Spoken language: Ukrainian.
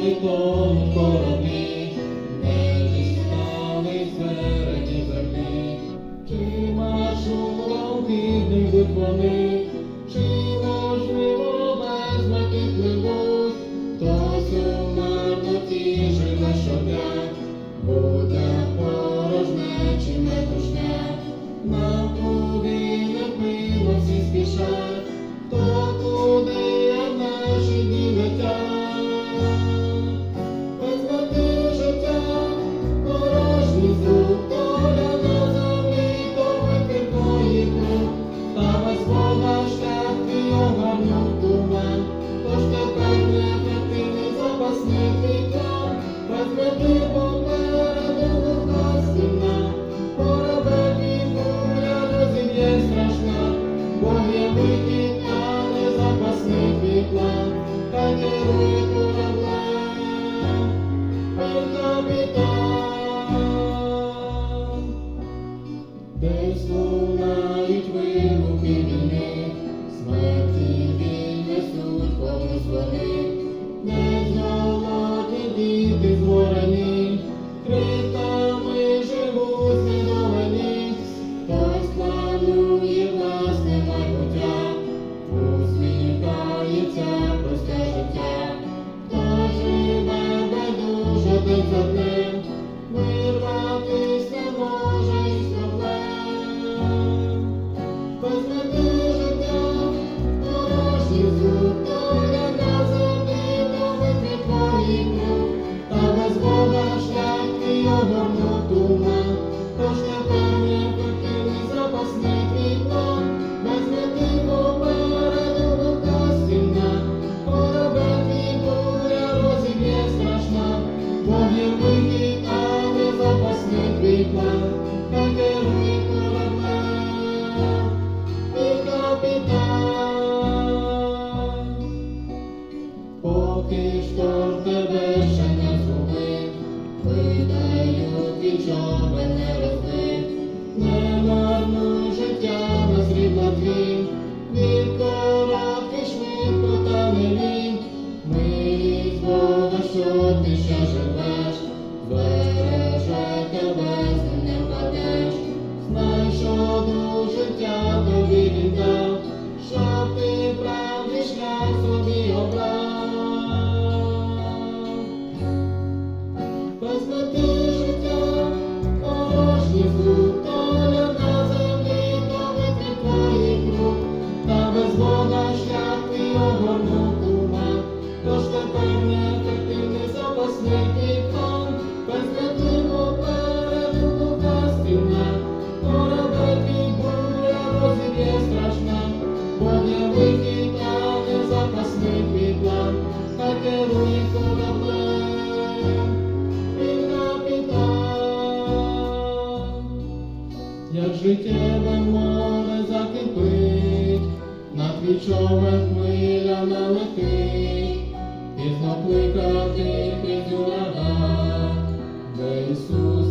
Holy Thank you. Поки що тебе ще не зробив, питаю, від чого мене розбив, не життя без рідна твій, від коротких швидко та не ми з Бога, ти ще живе. Jesus. як життєве море закипить, над твій човен хвиля налетить, і знов кликати крізь ураган, де Ісус.